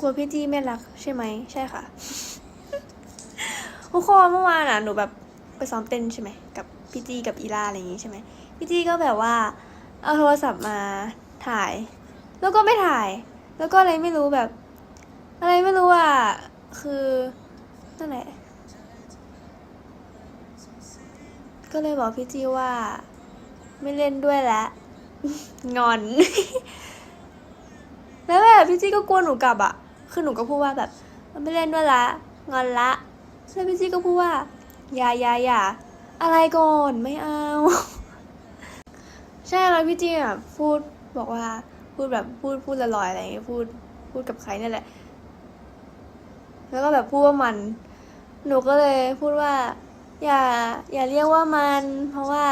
กลัวพี่จี้ไม่รักใช่ไหมใช่ค่ะทุกคนเมื่อวานอะหนูแบบไปซ้อมเต้นใช่ไหมกับพี่จี้กับอีลาอะไรอย่างงี้ใช่ไหมพี่จี้ก็แบบว่า เอาโทรศัพท์มาถ่าย แล้วก็ไม่ถ่าย แล้วก็อะไรไม่รู้แบบ อะไรไม่รู้อะคือนั่นแหละก็เลยบอกพี่จี้ว่า ไม่เล่นด้วยแล้วงอน แล้วแบบพี่จี้ก็กลัวหนูกลับอะ คือหนูก็พูดว่าแบบมันไม่เล่นด้วยละงอนละแล้วพี่จี้ก็พูดว่าอย่าอย่าอย่าอะไรก่อนไม่เอา ใช่แล้วพี่จี้อะพูดบอกว่า พูดแบบพูดพูดลอยๆอะไรอย่างเงี้ยพูดพูดกับใครนี่แหละ แล้วก็แบบพูดว่ามัน หนูก็เลยพูดว่า อย่า อย่าเรียกว่ามัน เพราะว่า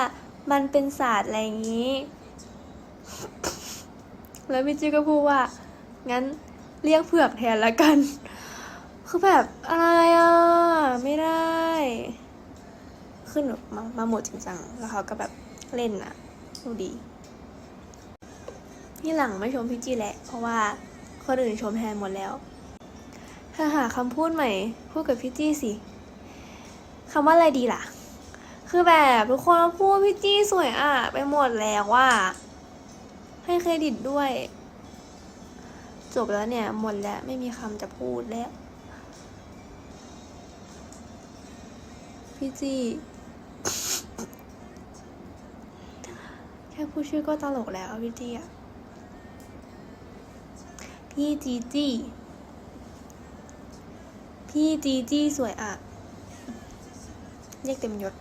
มันเป็นศาสตร์อะไรอย่างนี้ แล้วพี่จี้ก็พูดว่า งั้น เรียกเผือกแทนละกัน คือแบบอะไรอะ ไม่ได้ ขึ้นมามาหมดจริงจังแล้วเขาก็แบบเล่นอะดูดี ที่หลังไม่ชมพี่จีแหละ เพราะว่าคนอื่นชมแทนหมดแล้วถ้าหาคำพูดใหม่ พูดกับพี่จี้สิคำว่าอะไรดีล่ะ คือแบบทุกคนพูดพี่จี้สวยอะ ไปหมดแล้วว่า ให้เครดิตด้วย จบแล้วเนี่ย หมดแล้วไม่มีคำจะพูดแล้ว พี่จีแค่พูดชื่อก็ตลกแล้วพี่จี้อะพี่จีจีพี่จีจีสวยอะเรียกเต็มยศ